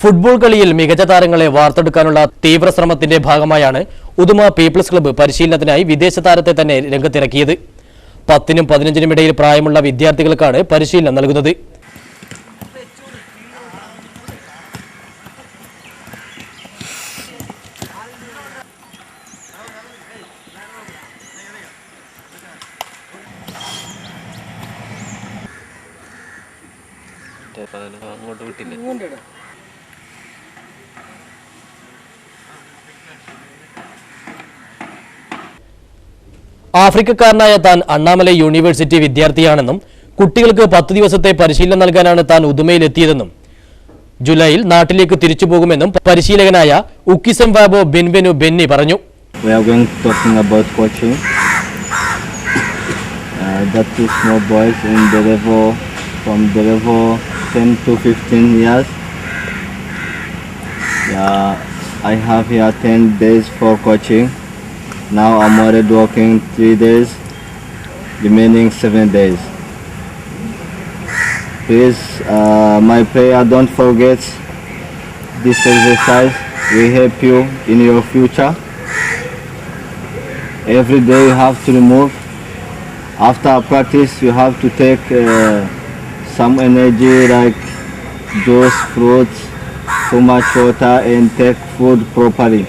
Football കളിയിൽ മികച്ച താരങ്ങളെ വാർത്തെടുക്കാനുള്ള തീവ്ര ശ്രമത്തിന്റെ ഭാഗമായാണ് ഉദുമ പീപ്പിൾസ് ക്ലബ്ബ് പരിശീലനത്തിനായി വിദേശ താരത്തെ തന്നെ രംഗത്തിറക്കിയത്. പത്തിനും പതിനഞ്ചിനും ഇടയിൽ പ്രായമുള്ള വിദ്യാർത്ഥികൾക്കാണ് പരിശീലനം നൽകുന്നത്. അങ്ങോട്ട് വിട്ടില്ല? ആഫ്രിക്കക്കാരനായ താൻ അണ്ണാമല യൂണിവേഴ്സിറ്റി വിദ്യാർത്ഥിയാണെന്നും കുട്ടികൾക്ക് പത്ത് ദിവസത്തെ പരിശീലനം നൽകാനാണ് താൻ ഉദുമയിലെത്തിയതെന്നും ജൂലൈയിൽ നാട്ടിലേക്ക് തിരിച്ചു പോകുമെന്നും പരിശീലകനായ ഉക്കിസം വാബോ ബെൻവെനു ബെന്നി പറഞ്ഞു We are going talking about coaching. Uh, that small boys in from the level 10 to 15 years. I have here 10 days for coaching. Now I'm already working three days, remaining seven days. Please, uh, my prayer, don't forget this exercise will help you in your future. Every day you have to remove. After practice, you have to take uh, some energy like juice, fruits, too much water, and take food properly.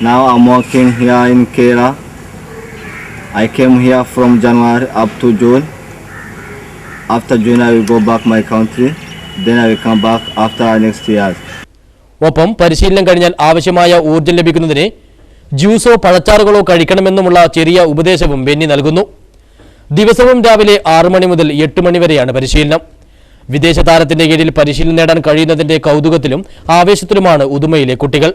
Now I'm working here in Kera. I came here from January up to June. After June, I will go back my country. Then I will come back after next year. ഒപ്പം പരിശീലനം കഴിഞ്ഞാൽ ആവശ്യമായ ഊർജം ലഭിക്കുന്നതിന് ജ്യൂസോ പഴച്ചാറുകളോ കഴിക്കണമെന്നുമുള്ള ചെറിയ ഉപദേശവും ബെന്നി നൽകുന്നു ദിവസവും രാവിലെ ആറ് മണി മുതൽ എട്ട് മണി വരെയാണ് പരിശീലനം വിദേശ താരത്തിന്റെ കീഴിൽ പരിശീലനം നേടാൻ കഴിയുന്നതിന്റെ കൗതുകത്തിലും ആവേശത്തിലുമാണ് ഉദുമയിലെ കുട്ടികൾ